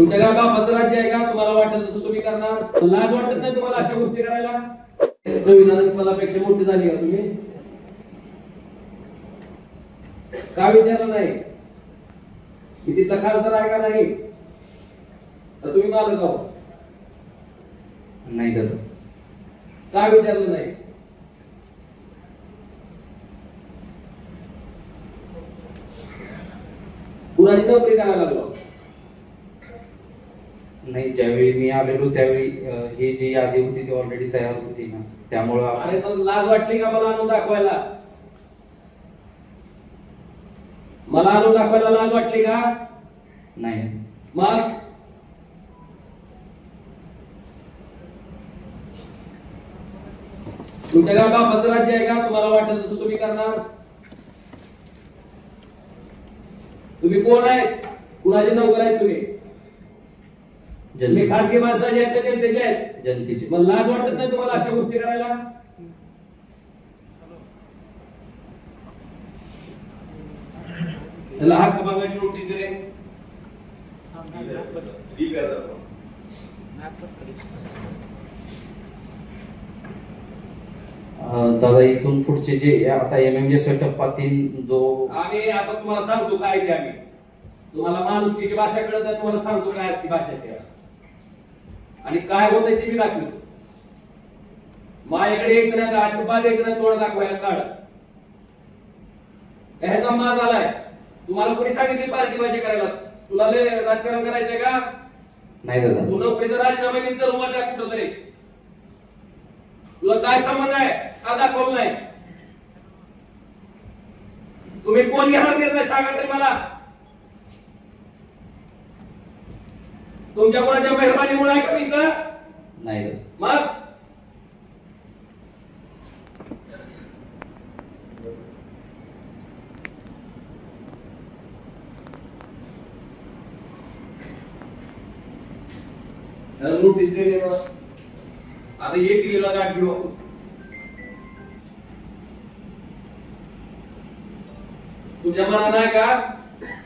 तुमच्या काय बापाचं राज्य आहे का? तुम्हाला वाटत तसं तुम्ही करणार. लाज वाटत नाही तुम्हाला अशा गोष्टी करायला. संविधानाची पदापेक्षा मोठी झाली का तुम्ही? का विचारलं नाही? की तिथला खासदार आहे का नाही? तर तुम्ही मालक आहो नाही दादा. का विचारलं नाही? कुणाची नोकरी करायला लागलो? नाही ज्यावेळी मी आलेलो त्यावेळी ही जी यादी होती ती ऑलरेडी तयार होती ना. त्यामुळं अरे पण लाज वाटली का मला आणून दाखवायला? मला आणून दाखवायला लाज वाटली का? नाही. मग? तुमच्या काय बापाचं राज्य आहे का? तुम्हाला वाटत तसं तुम्ही करणार? तुम्ही कोण आहेत? कुणाचे नोकर आहेत तुम्ही? जन खासगी माणसाचे आहेत का जनतेचे आहेत जनतेचे. मग लाज वाटत नाही तुम्हाला अशा गोष्टी करायला. त्याला हक्क बघायची नोटीस दे ठीक आहे दादा. इथून पुढचे जे आता एम एम जे सेटअप तीन जो आम्ही आता तुम्हाला सांगतो काय ते आम्ही. तुम्हाला माणुसकीची भाषा कळत तुम्हाला सांगतो काय असते भाषा त्या आणि काय होतंय ते मी दाखवतो माझ्याकडे नाही तर अजिबात यायचं नाही तोड दाखवायला काढ. ह्याचा माज आलाय? तुम्हाला कोणी सांगितली पार्टी भाजी करायला? तुला लय राजकारण करायचंय का? नाही दादा. तू नोकरीचा राजीनामा घेऊन चल टाक कुठं तरी तुला काय संबंध आहे? का दाखवलं नाही? तुम्ही कोण घेणार निर्णय सांगा तरी मला. तुमच्या कोणाच्या मेहरबानीमुळे आहे का मी इथं? नाही मग? त्याला नोटीस दिली आता एक दिलेला गाठ घेऊ तुझ्या मनात आहे का?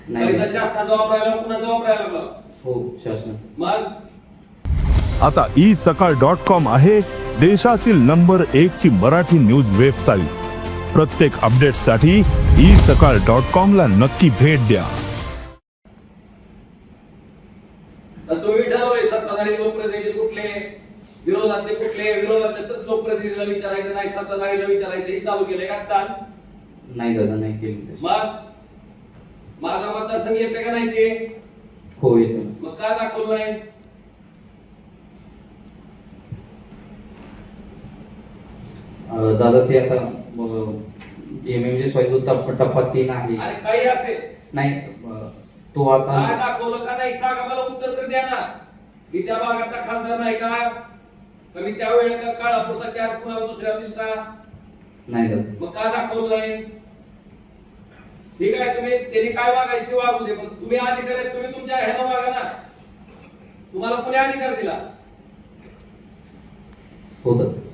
नाही. पैसा शासनाचा वापरायला कुणाचा वापरायला लागला? हो शासनाचं. मग? आता ई सकाळ डॉट कॉम आहे देशातील नंबर एक ची मराठी न्यूज वेबसाईट प्रत्येक अपडेटसाठी ई सकाळ डॉट कॉम ला नक्की भेट द्या. तुम्ही सत्ताधारी लोकप्रतिनिधी कुठले? विरोधातले कुठले? विरोधातले लोकप्रतिनिधीला विचारायचं नाही सत्ताधारीला विचारायचं. हे चालू केलंय का? चाल. नाही दादा नाही केली. मग? माझा मतदारसंघ येते का नाही ते? हो येतो का दाखवलं नाही दादा ते आता एम एम जे जो टप्पा टप्पा तीन आहे. अरे काही असेल. नाही तो आता काय दाखवलं का नाही सांगा मला उत्तर तर द्या ना. मी त्या भागाचा खासदार नाही का? का मी त्यावेळेला का काळापुरता चार कुणाला दुसऱ्या दिलता? नाही दादा. मग का दाखवलं नाही ठीक आहे तुम्ही त्यांनी काय वागायचे ते वागू दे पण तुम्ही अधिकारी तुम्ही तुमच्या ह्यानं वागा ना. तुम्हाला कुणी अधिकार दिला. होत.